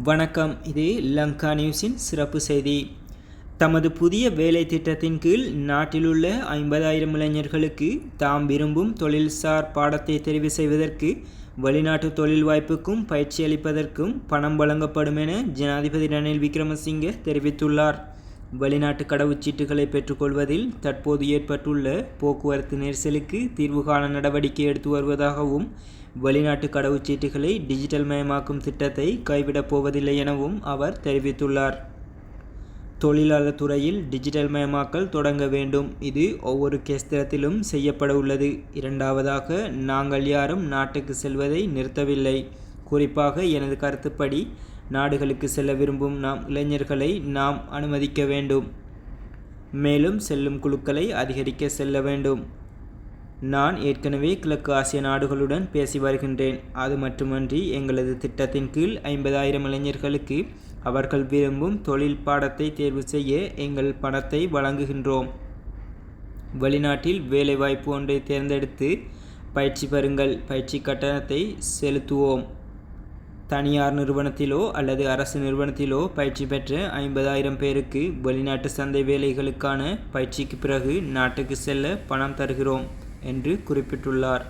வணக்கம். இது லங்கா நியூஸின் சிறப்பு செய்தி. தமது புதிய வேலை திட்டத்தின் கீழ் நாட்டிலுள்ள ஐம்பதாயிரம் இளைஞர்களுக்கு தாம் விரும்பும் தொழில்சார் பாடத்தை தெரிவு செய்வதற்கு வெளிநாட்டு தொழில் வாய்ப்புக்கும் பயிற்சி அளிப்பதற்கும் பணம் வழங்கப்படும் என ஜனாதிபதி ரணில் விக்ரமசிங்கே தெரிவித்துள்ளார். வெளிநாட்டு கடவுச்சீட்டுகளை பெற்றுக்கொள்வதில் தற்போது ஏற்பட்டுள்ள போக்குவரத்து நெரிசலுக்கு தீர்வு காண நடவடிக்கை எடுத்து வருவதாகவும் வெளிநாட்டு கடவுச்சீட்டுகளை டிஜிட்டல் மயமாக்கும் திட்டத்தை கைவிடப் போவதில்லை எனவும் அவர் தெரிவித்துள்ளார். தொழிலாளர் துறையில் டிஜிட்டல் மயமாக்கல் தொடங்க வேண்டும். இது ஒவ்வொரு கேஸ்திரத்திலும் செய்யப்பட உள்ளது. இரண்டாவதாக நாங்கள் யாரும் நாட்டுக்கு செல்வதை நிறுத்தவில்லை. குறிப்பாக எனது கருத்துப்படி நாடுகளுக்கு செல்ல விரும்பும் நாம் இளைஞர்களை நாம் அனுமதிக்க வேண்டும். மேலும் செல்லும் குழுக்களை அதிகரிக்க செல்ல வேண்டும். நான் ஏற்கனவே கிழக்கு ஆசிய நாடுகளுடன் பேசி வருகின்றேன். அது மட்டுமன்றி எங்களது திட்டத்தின் கீழ் ஐம்பதாயிரம் இளைஞர்களுக்கு அவர்கள் விரும்பும் தொழில் பாடத்தை தேர்வு செய்ய எங்கள் பணத்தை வழங்குகின்றோம். வெளிநாட்டில் வேலைவாய்ப்பு ஒன்றை தேர்ந்தெடுத்து பயிற்சி பெறுங்கள். பயிற்சி கட்டணத்தை செலுத்துவோம். தனியார் நிறுவனத்திலோ அல்லது அரசு நிறுவனத்திலோ பயிற்சி பெற்ற ஐம்பதாயிரம் பேருக்கு வெளிநாட்டு சந்தை வேலைகளுக்கான பயிற்சிக்கு பிறகு நாட்டுக்கு செல்ல பணம் தருகிறோம் என்று குறிப்பிட்டுள்ளார்.